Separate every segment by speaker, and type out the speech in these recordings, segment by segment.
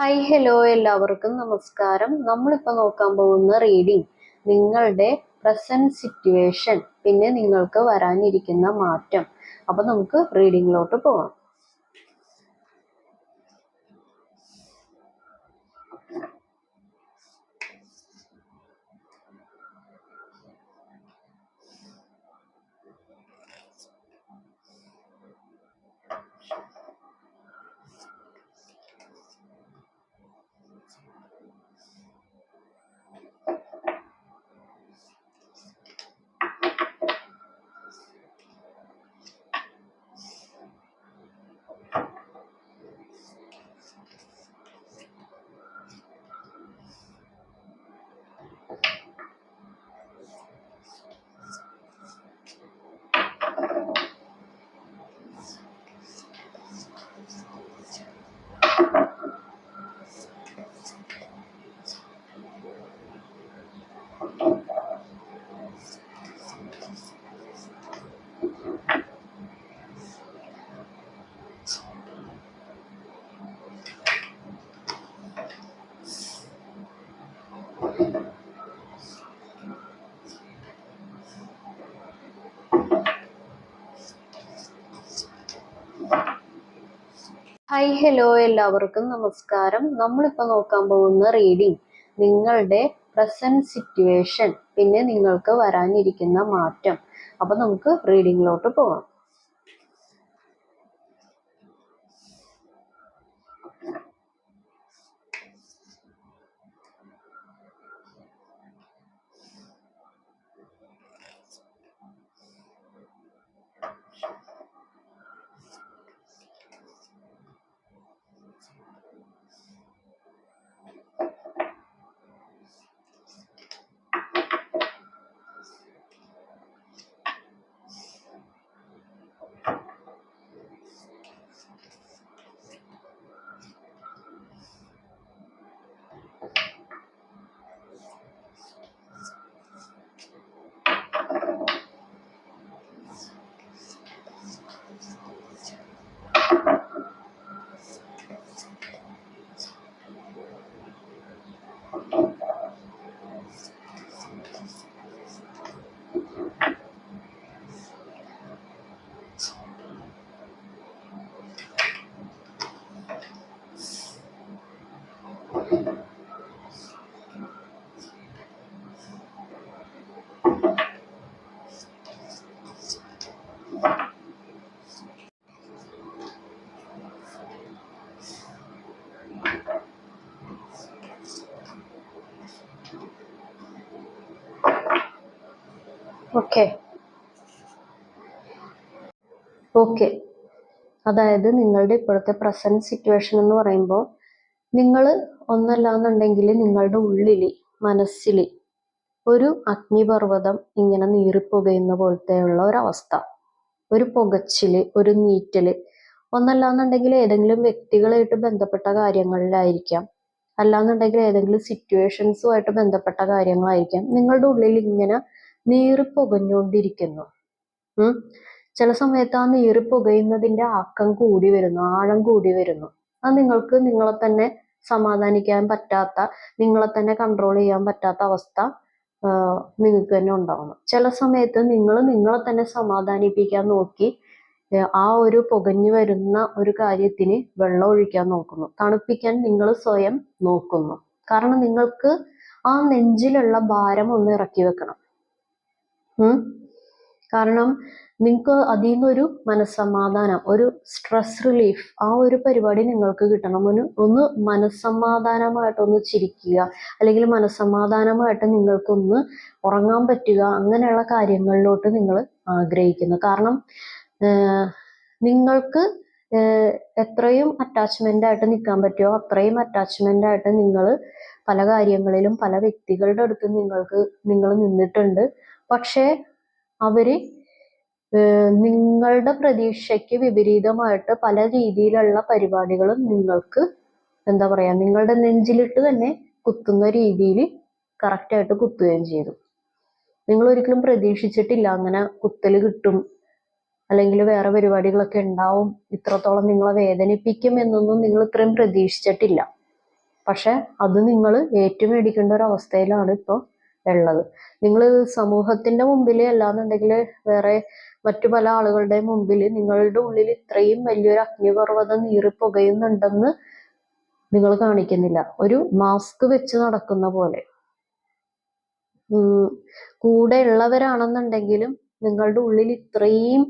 Speaker 1: Hi hello എല്ലാവർക്കും നമസ്കാരം. നമ്മളിപ്പോൾ നോക്കാൻ പോകുന്ന റീഡിംഗ് നിങ്ങളുടെ പ്രസന്റ് സിറ്റുവേഷൻ പിന്നെ നിങ്ങൾക്ക് വരാനിരിക്കുന്ന മാറ്റം. അപ്പോൾ നമുക്ക് റീഡിങ്ങിലോട്ട് പോകാം Thank you. ഹായ് ഹലോ എല്ലാവർക്കും നമസ്കാരം. നമ്മളിപ്പോൾ നോക്കാൻ പോകുന്ന റീഡിംഗ് നിങ്ങളുടെ പ്രസന്റ് സിറ്റുവേഷൻ പിന്നെ നിങ്ങൾക്ക് വരാനിരിക്കുന്ന മാറ്റം. അപ്പോൾ നമുക്ക് റീഡിങ്ങിലോട്ട് പോകാം ഓക്കെ ഓക്കെ. അതായത് നിങ്ങളുടെ ഇപ്പോഴത്തെ പ്രസന്റ് സിറ്റുവേഷൻ എന്ന് പറയുമ്പോൾ നിങ്ങൾ ഒന്നല്ലാന്നുണ്ടെങ്കിൽ നിങ്ങളുടെ ഉള്ളിൽ മനസ്സിൽ ഒരു അഗ്നിപർവതം ഇങ്ങനെ നീറിപ്പുകയുന്ന പോലത്തെയുള്ള ഒരവസ്ഥ. ഒരു പുകച്ചിൽ ഒരു നീറ്റൽ. ഒന്നല്ലാന്നുണ്ടെങ്കിൽ ഏതെങ്കിലും വ്യക്തികളായിട്ട് ബന്ധപ്പെട്ട കാര്യങ്ങളിലായിരിക്കാം. അല്ലാന്നുണ്ടെങ്കിൽ ഏതെങ്കിലും സിറ്റുവേഷൻസുമായിട്ട് ബന്ധപ്പെട്ട കാര്യങ്ങളായിരിക്കാം. നിങ്ങളുടെ ഉള്ളിൽ ഇങ്ങനെ നീറി പുകഞ്ഞുകൊണ്ടിരിക്കുന്നു ഉം. ചില സമയത്ത് ആ നീര് പുകയുന്നതിന്റെ ആക്കം കൂടി വരുന്നു ആഴം കൂടി വരുന്നു. അത് നിങ്ങൾക്ക് നിങ്ങളെ തന്നെ സമാധാനിക്കാൻ പറ്റാത്ത നിങ്ങളെ തന്നെ കൺട്രോൾ ചെയ്യാൻ പറ്റാത്ത അവസ്ഥ നിങ്ങൾക്ക് തന്നെ ഉണ്ടാവുന്നു. ചില സമയത്ത് നിങ്ങൾ നിങ്ങളെ തന്നെ സമാധാനിപ്പിക്കാൻ നോക്കി ആ ഒരു പുകഞ്ഞു വരുന്ന ഒരു കാര്യത്തിന് വെള്ളം ഒഴിക്കാൻ നോക്കുന്നു. തണുപ്പിക്കാൻ നിങ്ങൾ സ്വയം നോക്കുന്നു. കാരണം നിങ്ങൾക്ക് ആ നെഞ്ചിലുള്ള ഭാരം ഒന്ന് ഇറക്കി വെക്കണം. കാരണം നിങ്ങൾക്ക് അതിൽ നിന്നൊരു മനസ്സമാധാനം ഒരു സ്ട്രെസ് റിലീഫ് ആ ഒരു പരിപാടി നിങ്ങൾക്ക് കിട്ടണം. ഒന്ന് ഒന്ന് മനസ്സമാധാനമായിട്ടൊന്ന് ചിരിക്കുക അല്ലെങ്കിൽ മനസ്സമാധാനമായിട്ട് നിങ്ങൾക്കൊന്ന് ഉറങ്ങാൻ പറ്റുക അങ്ങനെയുള്ള കാര്യങ്ങളിലോട്ട് നിങ്ങൾ ആഗ്രഹിക്കുന്നു. കാരണം നിങ്ങൾക്ക് എത്രയും അറ്റാച്ച്മെന്റ് ആയിട്ട് നിൽക്കാൻ പറ്റുമോ അത്രയും അറ്റാച്ച്മെന്റ് ആയിട്ട് നിങ്ങൾ പല കാര്യങ്ങളിലും പല വ്യക്തികളുടെ അടുത്ത് നിങ്ങൾക്ക് നിങ്ങൾ നിന്നിട്ടുണ്ട്. പക്ഷേ ഏഹ് നിങ്ങളുടെ പ്രതീക്ഷയ്ക്ക് വിപരീതമായിട്ട് പല രീതിയിലുള്ള പരിപാടികളും നിങ്ങൾക്ക് എന്താ പറയാ നിങ്ങളുടെ നെഞ്ചിലിട്ട് തന്നെ കുത്തുന്ന രീതിയിൽ കറക്റ്റായിട്ട് കുത്തുകയും ചെയ്തു. നിങ്ങൾ ഒരിക്കലും പ്രതീക്ഷിച്ചിട്ടില്ല അങ്ങനെ കുത്തൽ കിട്ടും അല്ലെങ്കിൽ വേറെ പരിപാടികളൊക്കെ ഉണ്ടാവും ഇത്രത്തോളം നിങ്ങളെ വേദനിപ്പിക്കും എന്നൊന്നും നിങ്ങൾ ഇത്രയും പ്രതീക്ഷിച്ചിട്ടില്ല. പക്ഷെ അത് നിങ്ങൾ ഏറ്റുമേടിക്കേണ്ട ഒരു അവസ്ഥയിലാണ് ഇപ്പോൾ ഉള്ളത്. നിങ്ങൾ സമൂഹത്തിന്റെ മുമ്പിൽ അല്ലാന്നുണ്ടെങ്കിൽ വേറെ മറ്റു പല ആളുകളുടെ മുമ്പിൽ നിങ്ങളുടെ ഉള്ളിൽ ഇത്രയും വലിയൊരു അഗ്നിപർവതം നീറി പുകയുന്നുണ്ടെന്ന് നിങ്ങൾ കാണിക്കുന്നില്ല. ഒരു മാസ്ക് വെച്ച് നടക്കുന്ന പോലെ. കൂടെ ഉള്ളവരാണെന്നുണ്ടെങ്കിലും നിങ്ങളുടെ ഉള്ളിൽ ഇത്രയും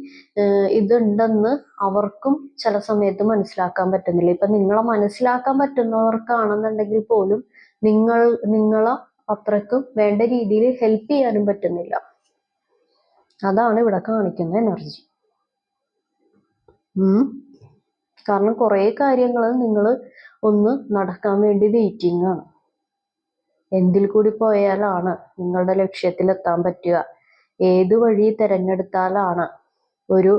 Speaker 1: ഇതുണ്ടെന്ന് അവർക്കും ചില സമയത്ത് മനസ്സിലാക്കാൻ പറ്റുന്നില്ല. ഇപ്പൊ നിങ്ങളെ മനസ്സിലാക്കാൻ പറ്റുന്നവർക്കാണെന്നുണ്ടെങ്കിൽ പോലും നിങ്ങൾ നിങ്ങളെ അത്രക്കും വേണ്ട രീതിയിൽ ഹെൽപ്പ് ചെയ്യാനും പറ്റുന്നില്ല. അതാണ് ഇവിടെ കാണിക്കുന്ന എനർജി കാരണം കുറേ കാര്യങ്ങൾ നിങ്ങൾ ഒന്ന് നടക്കാൻ വേണ്ടി വെയിറ്റിംഗ് ആണ്. എന്തിൽ കൂടി പോയാലാണ് നിങ്ങളുടെ ലക്ഷ്യത്തിൽ എത്താൻ പറ്റുക. ഏത് വഴി തിരഞ്ഞെടുത്താലാണ് ഒരു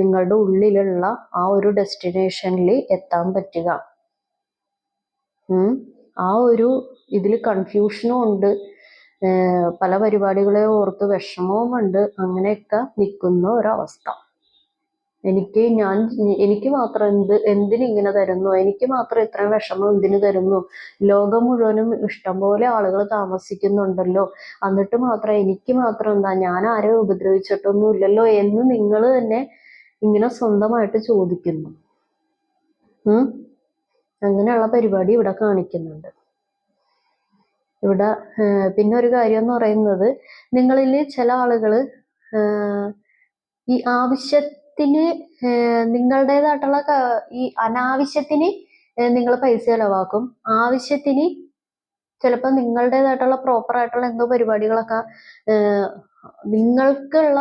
Speaker 1: നിങ്ങളുടെ ഉള്ളിലുള്ള ആ ഒരു ഡെസ്റ്റിനേഷനിൽ എത്താൻ പറ്റുക. ആ ഒരു ഇതിൽ കൺഫ്യൂഷനും ഉണ്ട്. പല പരിപാടികളെ ഓർത്ത് വിഷമവും ഉണ്ട്. അങ്ങനെയൊക്കെ നിൽക്കുന്ന ഒരവസ്ഥ. എനിക്ക് ഞാൻ എനിക്ക് മാത്രം എന്ത് എന്തിന് ഇങ്ങനെ തരുന്നു? എനിക്ക് മാത്രം ഇത്രയും വിഷമം എന്തിനു തരുന്നു? ലോകം മുഴുവനും ഇഷ്ടംപോലെ ആളുകൾ താമസിക്കുന്നുണ്ടല്ലോ. എന്നിട്ട് മാത്രം എനിക്ക് മാത്രം എന്താ ഞാൻ ആരെ ഉപദ്രവിച്ചിട്ടൊന്നും ഇല്ലല്ലോ എന്ന് നിങ്ങൾ തന്നെ ഇങ്ങനെ സ്വന്തമായിട്ട് ചോദിക്കുന്നു. അങ്ങനെയുള്ള പരിപാടി ഇവിടെ കാണിക്കുന്നുണ്ട്. ഇവിടെ പിന്നെ ഒരു കാര്യം എന്ന് പറയുന്നത് നിങ്ങളിൽ ചില ആളുകൾ ഈ ആവശ്യത്തിന് നിങ്ങളുടേതായിട്ടുള്ള ഈ അനാവശ്യത്തിന് നിങ്ങൾ പൈസ ചിലവാക്കും. ആവശ്യത്തിന് ചിലപ്പോൾ നിങ്ങളുടേതായിട്ടുള്ള പ്രോപ്പർ ആയിട്ടുള്ള എന്തോ പരിപാടികളൊക്കെ നിങ്ങൾക്കുള്ള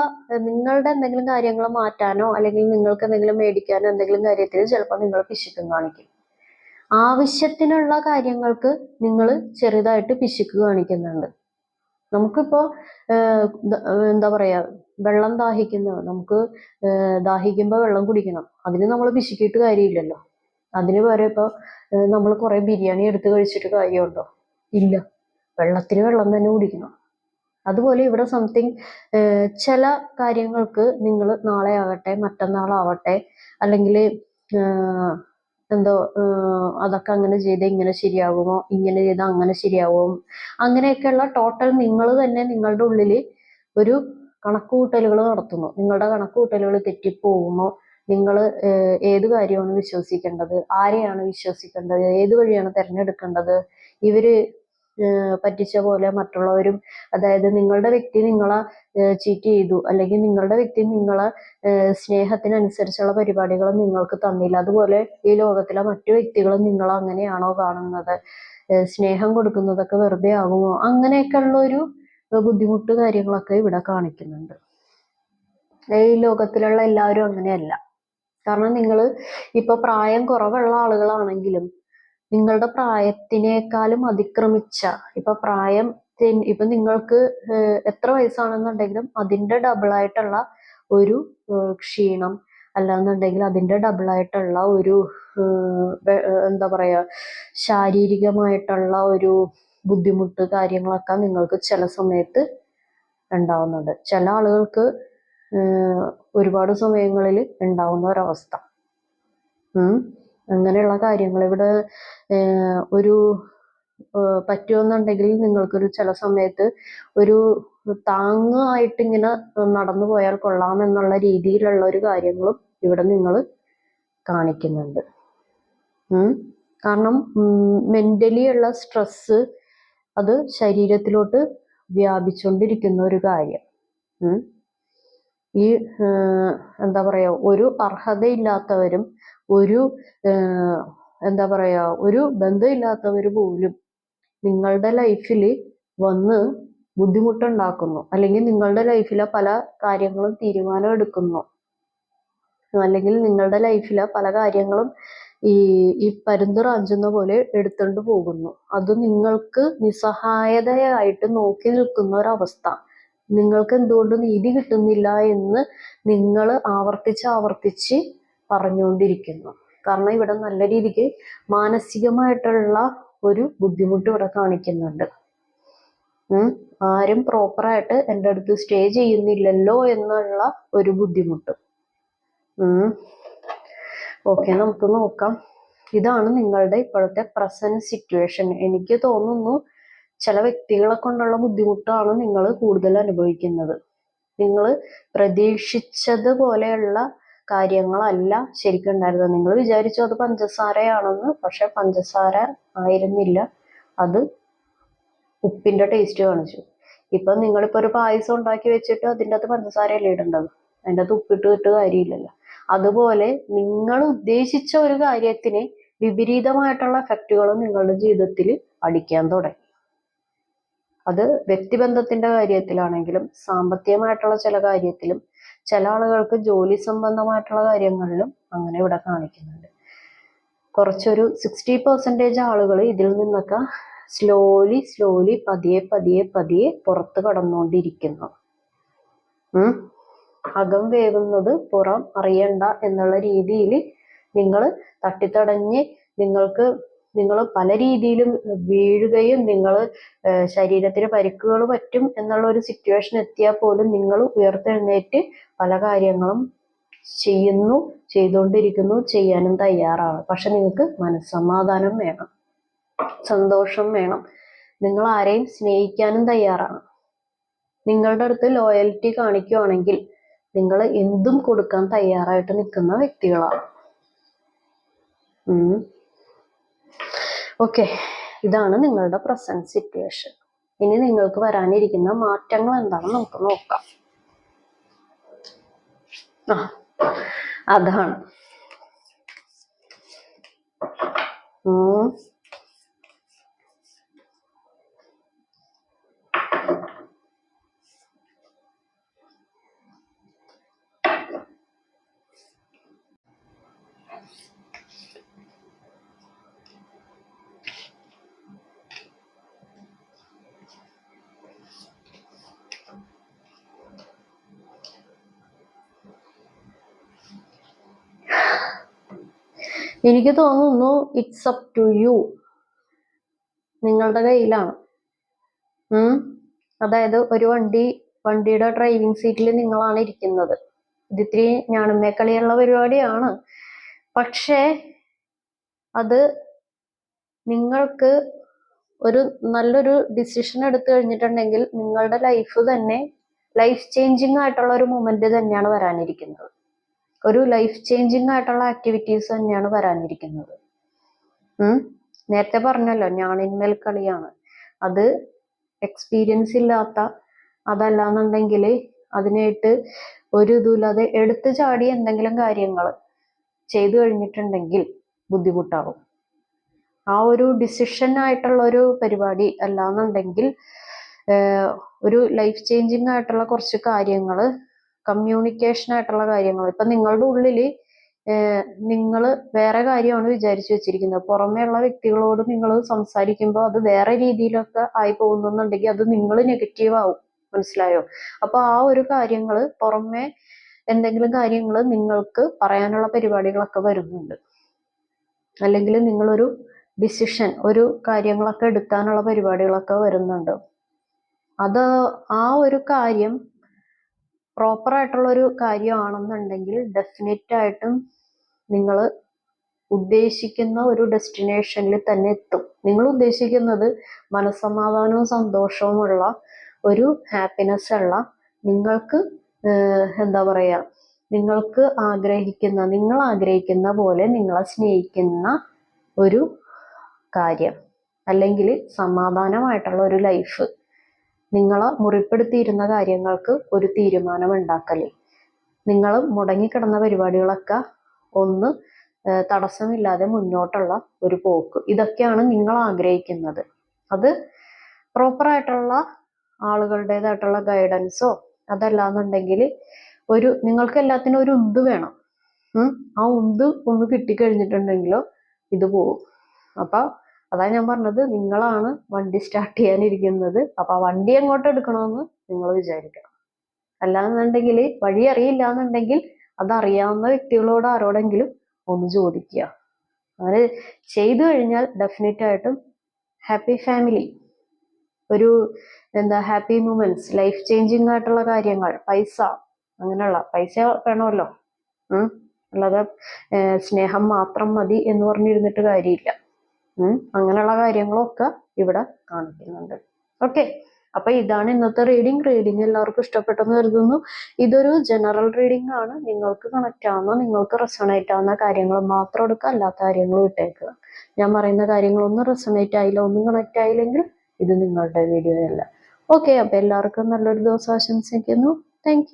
Speaker 1: നിങ്ങളുടെ എന്തെങ്കിലും കാര്യങ്ങൾ മാറ്റാനോ അല്ലെങ്കിൽ നിങ്ങൾക്ക് എന്തെങ്കിലും മേടിക്കാനോ എന്തെങ്കിലും കാര്യത്തിൽ ചിലപ്പോൾ നിങ്ങൾ പിശുക്കും കാണിക്കും. ആവശ്യത്തിനുള്ള കാര്യങ്ങൾക്ക് നിങ്ങൾ ചെറുതായിട്ട് പിശുക്ക് കാണിക്കുന്നുണ്ട്. നമുക്കിപ്പോ എന്താ പറയാ വെള്ളം ദാഹിക്കുന്നത് നമുക്ക് ദാഹിക്കുമ്പോൾ വെള്ളം കുടിക്കണം. അതിന് നമ്മൾ പിശുക്കിയിട്ട് കാര്യമില്ലല്ലോ. അതിന് പകരം ഇപ്പൊ നമ്മൾ കുറെ ബിരിയാണി എടുത്ത് കഴിച്ചിട്ട് കാര്യമുണ്ടോ? ഇല്ല. വെള്ളത്തിന് വെള്ളം തന്നെ കുടിക്കണം. അതുപോലെ ഇവിടെ സംതിങ് ചില കാര്യങ്ങൾക്ക് നിങ്ങൾ നാളെ ആവട്ടെ മറ്റന്നാളാവട്ടെ അല്ലെങ്കിൽ എന്തോ അതൊക്കെ അങ്ങനെ ചെയ്ത് ഇങ്ങനെ ശരിയാകുമോ ഇങ്ങനെ ചെയ്താൽ അങ്ങനെ ശരിയാവും. അങ്ങനെയൊക്കെയുള്ള ടോട്ടൽ നിങ്ങൾ തന്നെ നിങ്ങളുടെ ഉള്ളിൽ ഒരു കണക്കുകൂട്ടലുകൾ നടത്തുന്നു. നിങ്ങളുടെ കണക്കുകൂട്ടലുകൾ തെറ്റിപ്പോകുമോ നിങ്ങൾ ഏത് കാര്യമാണ് വിശ്വസിക്കേണ്ടത്? ആരെയാണ് വിശ്വസിക്കേണ്ടത്? ഏത് വഴിയാണ് തിരഞ്ഞെടുക്കേണ്ടത്? ഇവർ പറ്റിച്ച പോലെ മറ്റുള്ളവരും അതായത് നിങ്ങളുടെ വ്യക്തി നിങ്ങളെ ചീറ്റ് ചെയ്തു അല്ലെങ്കിൽ നിങ്ങളുടെ വ്യക്തി നിങ്ങളെ സ്നേഹത്തിനനുസരിച്ചുള്ള പരിപാടികൾ നിങ്ങൾക്ക് തന്നില്ല. അതുപോലെ ഈ ലോകത്തിലെ മറ്റു വ്യക്തികളും നിങ്ങൾ അങ്ങനെയാണോ കാണുന്നത്? സ്നേഹം കൊടുക്കുന്നതൊക്കെ വെറുതെ ആകുമോ? അങ്ങനെയൊക്കെയുള്ള ഒരു ബുദ്ധിമുട്ട് കാര്യങ്ങളൊക്കെ ഇവിടെ കാണിക്കുന്നുണ്ട്. ഈ ലോകത്തിലുള്ള എല്ലാവരും അങ്ങനെയല്ല. കാരണം നിങ്ങൾ ഇപ്പൊ പ്രായം കുറവുള്ള ആളുകളാണെങ്കിലും നിങ്ങളുടെ പ്രായത്തിനേക്കാളും അതിക്രമിച്ച ഇപ്പൊ പ്രായം ഇപ്പൊ നിങ്ങൾക്ക് എത്ര വയസ്സാണെന്നുണ്ടെങ്കിലും അതിന്റെ ഡബിൾ ആയിട്ടുള്ള ഒരു ക്ഷീണം അല്ലാന്നുണ്ടെങ്കിൽ അതിന്റെ ഡബിൾ ആയിട്ടുള്ള ഒരു എന്താ പറയാ ശാരീരികമായിട്ടുള്ള ഒരു ബുദ്ധിമുട്ട് കാര്യങ്ങളൊക്കെ നിങ്ങൾക്ക് ചില സമയത്ത് ഉണ്ടാവുന്നുണ്ട് ചില ആളുകൾക്ക് ഒരുപാട് സമയങ്ങളിൽ ഉണ്ടാവുന്ന ഒരവസ്ഥ. അങ്ങനെയുള്ള കാര്യങ്ങൾ ഇവിടെ ഒരു പറ്റുമെന്നുണ്ടെങ്കിൽ നിങ്ങൾക്കൊരു ചില സമയത്ത് ഒരു താങ്ങായിട്ട് ഇങ്ങനെ നടന്നു പോയാൽ കൊള്ളാം എന്നുള്ള രീതിയിലുള്ള ഒരു കാര്യങ്ങളും ഇവിടെ നിങ്ങൾ കാണിക്കുന്നുണ്ട്. കാരണം മെന്റലി ഉള്ള സ്ട്രെസ് അത് ശരീരത്തിലോട്ട് വ്യാപിച്ചുകൊണ്ടിരിക്കുന്ന ഒരു കാര്യം. ഈ എന്താ പറയാ ഒരു അർഹതയില്ലാത്തവരും ഒരു എന്താ പറയാ ഒരു ബന്ധമില്ലാത്തവർ പോലും നിങ്ങളുടെ ലൈഫിൽ വന്ന് ബുദ്ധിമുട്ടുണ്ടാക്കുന്നു. അല്ലെങ്കിൽ നിങ്ങളുടെ ലൈഫിലെ പല കാര്യങ്ങളും തീരുമാനം എടുക്കുന്നു. അല്ലെങ്കിൽ നിങ്ങളുടെ ലൈഫിലെ പല കാര്യങ്ങളും ഈ ഈ പരുന്ത് റാഞ്ചുന്ന പോലെ എടുത്തുകൊണ്ട് പോകുന്നു. അത് നിങ്ങൾക്ക് നിസ്സഹായതയായിട്ട് നോക്കി നിൽക്കുന്ന ഒരവസ്ഥ. നിങ്ങൾക്ക് എന്തുകൊണ്ട് നീതി കിട്ടുന്നില്ല എന്ന് നിങ്ങൾ ആവർത്തിച്ച് ആവർത്തിച്ച് പറഞ്ഞുകൊണ്ടിരിക്കുന്നു. കാരണം ഇവിടെ നല്ല രീതിക്ക് മാനസികമായിട്ടുള്ള ഒരു ബുദ്ധിമുട്ട് ഇവിടെ കാണിക്കുന്നുണ്ട്. ആരും പ്രോപ്പറായിട്ട് എന്റെ അടുത്ത് സ്റ്റേ ചെയ്യുന്നില്ലല്ലോ എന്നുള്ള ഒരു ബുദ്ധിമുട്ട്. ഓക്കെ നമുക്ക് നോക്കാം. ഇതാണ് നിങ്ങളുടെ ഇപ്പോഴത്തെ പ്രസന്റ് സിറ്റുവേഷൻ എനിക്ക് തോന്നുന്നു ചില വ്യക്തികളെ കൊണ്ടുള്ള ബുദ്ധിമുട്ടാണ് നിങ്ങൾ കൂടുതൽ അനുഭവിക്കുന്നത്. നിങ്ങൾ പ്രതീക്ഷിച്ചതുപോലെയുള്ള കാര്യങ്ങളല്ല ശരിക്കും ഉണ്ടായിരുന്നത്. നിങ്ങൾ വിചാരിച്ചു അത് പഞ്ചസാരയാണെന്ന് പക്ഷെ പഞ്ചസാര ആയിരുന്നില്ല. അത് ഉപ്പിന്റെ ടേസ്റ്റ് കാണിച്ചു. ഇപ്പൊ നിങ്ങളിപ്പോ ഒരു പായസം ഉണ്ടാക്കി വെച്ചിട്ട് അതിന്റെ അകത്ത് പഞ്ചസാരയല്ലേ ഇടേണ്ടത്? അതിന്റെ അകത്ത് ഉപ്പിട്ട് ഇട്ട് കാര്യമില്ലല്ലോ. അതുപോലെ നിങ്ങൾ ഉദ്ദേശിച്ച ഒരു കാര്യത്തിന് വിപരീതമായിട്ടുള്ള എഫക്റ്റുകൾ നിങ്ങളുടെ ജീവിതത്തിൽ അടിക്കാൻ തുടങ്ങി. അത് വ്യക്തിബന്ധത്തിന്റെ കാര്യത്തിലാണെങ്കിലും സാമ്പത്തികമായിട്ടുള്ള ചില കാര്യത്തിലും ചില ആളുകൾക്ക് ജോലി സംബന്ധമായിട്ടുള്ള കാര്യങ്ങളിലും അങ്ങനെ ഇവിടെ കാണിക്കുന്നുണ്ട് കുറച്ചൊരു സിക്സ്റ്റി പെർസെന്റേജ് ആളുകൾ ഇതിൽ നിന്നൊക്കെ സ്ലോലി സ്ലോലി പതിയെ പതിയെ പതിയെ പുറത്ത് കടന്നുകൊണ്ടിരിക്കുന്നു. അകം വേകുന്നത് പുറം അറിയണ്ട എന്നുള്ള രീതിയിൽ നിങ്ങൾ തട്ടിത്തടഞ്ഞ് നിങ്ങൾക്ക് നിങ്ങൾ പല രീതിയിലും വീഴുകയും നിങ്ങൾ ശരീരത്തിന് പരിക്കുകൾ പറ്റും എന്നുള്ള ഒരു സിറ്റുവേഷൻ എത്തിയാൽ പോലും നിങ്ങൾ ഉയർത്തെഴുന്നേറ്റ് പല കാര്യങ്ങളും ചെയ്യുന്നു ചെയ്തുകൊണ്ടിരിക്കുന്നു ചെയ്യാനും തയ്യാറാണ്. പക്ഷെ നിങ്ങൾക്ക് മനസ്സമാധാനം വേണം സന്തോഷം വേണം. നിങ്ങൾ ആരെയും സ്നേഹിക്കാനും തയ്യാറാണ്. നിങ്ങളുടെ അടുത്ത് ലോയൽറ്റി കാണിക്കുകയാണെങ്കിൽ നിങ്ങൾ എന്തും കൊടുക്കാൻ തയ്യാറായിട്ട് നിൽക്കുന്ന വ്യക്തികളാണ്. ഓക്കെ ഇതാണ് നിങ്ങളുടെ പ്രസന്റ് സിറ്റുവേഷൻ ഇനി നിങ്ങൾക്ക് വരാനിരിക്കുന്ന മാറ്റങ്ങൾ എന്താണെന്ന് നമുക്ക് നോക്കാം. ആ അതാണ്. എനിക്ക് തോന്നുന്നു ഇറ്റ്സ് അപ് ടു യു നിങ്ങളുടെ കയ്യിലാണ്. അതായത് ഒരു വണ്ടി വണ്ടിയുടെ ഡ്രൈവിംഗ് സീറ്റിൽ നിങ്ങളാണ് ഇരിക്കുന്നത്. ഇതിത്തിരി ഞാണമ്മേക്കളിയുള്ള പരിപാടിയാണ്. പക്ഷേ അത് നിങ്ങൾക്ക് ഒരു നല്ലൊരു ഡിസിഷൻ എടുത്തു കഴിഞ്ഞിട്ടുണ്ടെങ്കിൽ നിങ്ങളുടെ ലൈഫ് തന്നെ ലൈഫ് ചേഞ്ചിങ് ആയിട്ടുള്ള ഒരു മൊമെന്റ് തന്നെയാണ് വരാനിരിക്കുന്നത്. ഒരു ലൈഫ് ചേഞ്ചിങ് ആയിട്ടുള്ള ആക്ടിവിറ്റീസ് തന്നെയാണ് വരാനിരിക്കുന്നത്. നേരത്തെ പറഞ്ഞല്ലോ ഞാണിന്മേൽ കളിയാണ്. അത് എക്സ്പീരിയൻസ് ഇല്ലാത്ത അതല്ലാന്നുണ്ടെങ്കിൽ അതിനായിട്ട് ഒരു ഇതുമില്ലാതെ എടുത്തു ചാടി എന്തെങ്കിലും കാര്യങ്ങൾ ചെയ്തു കഴിഞ്ഞിട്ടുണ്ടെങ്കിൽ ബുദ്ധിമുട്ടാവും. ആ ഒരു ഡിസിഷൻ ആയിട്ടുള്ള ഒരു പരിപാടി അല്ലാന്നുണ്ടെങ്കിൽ ഒരു ലൈഫ് ചേഞ്ചിങ് ആയിട്ടുള്ള കുറച്ച് കാര്യങ്ങൾ കമ്മ്യൂണിക്കേഷൻ ആയിട്ടുള്ള കാര്യങ്ങൾ. ഇപ്പൊ നിങ്ങളുടെ ഉള്ളിൽ നിങ്ങൾ വേറെ കാര്യമാണ് വിചാരിച്ചു വെച്ചിരിക്കുന്നത്. പുറമേയുള്ള വ്യക്തികളോട് നിങ്ങൾ സംസാരിക്കുമ്പോൾ അത് വേറെ രീതിയിലൊക്കെ ആയി പോകുന്നുണ്ടെങ്കിൽ അത് നിങ്ങൾ നെഗറ്റീവ് ആവും. മനസ്സിലായോ? അപ്പൊ ആ ഒരു കാര്യങ്ങൾ പുറമെ എന്തെങ്കിലും കാര്യങ്ങൾ നിങ്ങൾക്ക് പറയാനുള്ള പരിപാടികളൊക്കെ വരുന്നുണ്ട്. അല്ലെങ്കിൽ നിങ്ങളൊരു ഡിസിഷൻ ഒരു കാര്യങ്ങളൊക്കെ എടുക്കാനുള്ള പരിപാടികളൊക്കെ വരുന്നുണ്ട്. അത് ആ ഒരു കാര്യം പ്രോപ്പർ ആയിട്ടുള്ള ഒരു കാര്യമാണെന്നുണ്ടെങ്കിൽ ഡെഫിനറ്റ് ആയിട്ടും നിങ്ങൾ ഉദ്ദേശിക്കുന്ന ഒരു ഡെസ്റ്റിനേഷനിൽ തന്നെ എത്തും. നിങ്ങൾ ഉദ്ദേശിക്കുന്നത് മനസ്സമാധാനവും സന്തോഷവുമുള്ള ഒരു ഹാപ്പിനെസ് ഉള്ള നിങ്ങൾക്ക് എന്താ പറയുക നിങ്ങൾക്ക് ആഗ്രഹിക്കുന്ന നിങ്ങൾ ആഗ്രഹിക്കുന്ന പോലെ നിങ്ങളെ സ്നേഹിക്കുന്ന ഒരു കാര്യം. അല്ലെങ്കിൽ സമാധാനമായിട്ടുള്ള ഒരു ലൈഫ് നിങ്ങളെ മുറിപ്പെടുത്തിയിരുന്ന കാര്യങ്ങൾക്ക് ഒരു തീരുമാനം ഉണ്ടാക്കൽ നിങ്ങൾ മുടങ്ങിക്കിടന്ന പരിപാടികളൊക്കെ ഒന്ന് തടസ്സമില്ലാതെ മുന്നോട്ടുള്ള ഒരു പോക്ക്. ഇതൊക്കെയാണ് നിങ്ങൾ ആഗ്രഹിക്കുന്നത്. അത് പ്രോപ്പറായിട്ടുള്ള ആളുകളുടേതായിട്ടുള്ള ഗൈഡൻസോ അതല്ലാന്നുണ്ടെങ്കിൽ ഒരു നിങ്ങൾക്ക് എല്ലാത്തിനും ഒരു ഉന്ത് വേണം. ആ ഉന്ത് ഒന്ന് കിട്ടിക്കഴിഞ്ഞിട്ടുണ്ടെങ്കിലോ ഇത് പോവും. അപ്പൊ അതാ ഞാൻ പറഞ്ഞത് നിങ്ങളാണ് വണ്ടി സ്റ്റാർട്ട് ചെയ്യാനിരിക്കുന്നത്. അപ്പൊ ആ വണ്ടി എങ്ങോട്ട് എടുക്കണമെന്ന് നിങ്ങൾ വിചാരിക്കണം. അല്ലാന്നുണ്ടെങ്കിൽ വഴി അറിയില്ല എന്നുണ്ടെങ്കിൽ അതറിയാവുന്ന വ്യക്തികളോട് ആരോടെങ്കിലും ഒന്ന് ചോദിക്കുക. അങ്ങനെ ചെയ്തു കഴിഞ്ഞാൽ ഡെഫിനറ്റ് ആയിട്ടും ഹാപ്പി ഫാമിലി ഒരു എന്താ ഹാപ്പി മൂമെന്റ്സ് ലൈഫ് ചേഞ്ചിങ് ആയിട്ടുള്ള കാര്യങ്ങൾ പൈസ അങ്ങനെയുള്ള പൈസ വേണമല്ലോ. അല്ലാതെ സ്നേഹം മാത്രം മതി എന്ന് പറഞ്ഞിരുന്നിട്ട് കാര്യമില്ല. അങ്ങനെയുള്ള കാര്യങ്ങളൊക്കെ ഇവിടെ കാണിക്കുന്നുണ്ട്. ഓക്കെ അപ്പൊ ഇതാണ് ഇന്നത്തെ റീഡിംഗ് റീഡിംഗ് എല്ലാവർക്കും ഇഷ്ടപ്പെട്ടെന്ന് കരുതുന്നു. ഇതൊരു ജനറൽ റീഡിംഗ് ആണ്. നിങ്ങൾക്ക് കണക്ട് ആവുന്ന നിങ്ങൾക്ക് റെസണേറ്റ് ആവുന്ന കാര്യങ്ങൾ മാത്രം എടുക്കുക അല്ലാത്ത കാര്യങ്ങൾ വിട്ടേക്കുക ഞാൻ പറയുന്ന കാര്യങ്ങളൊന്നും റെസണേറ്റ് ആയില്ല ഒന്നും കണക്ട് ആയില്ലെങ്കിൽ ഇത് നിങ്ങളുടെ വീഡിയോ അല്ല. ഓക്കെ അപ്പൊ എല്ലാവർക്കും നല്ലൊരു ദിവസം ആശംസിക്കുന്നു. താങ്ക്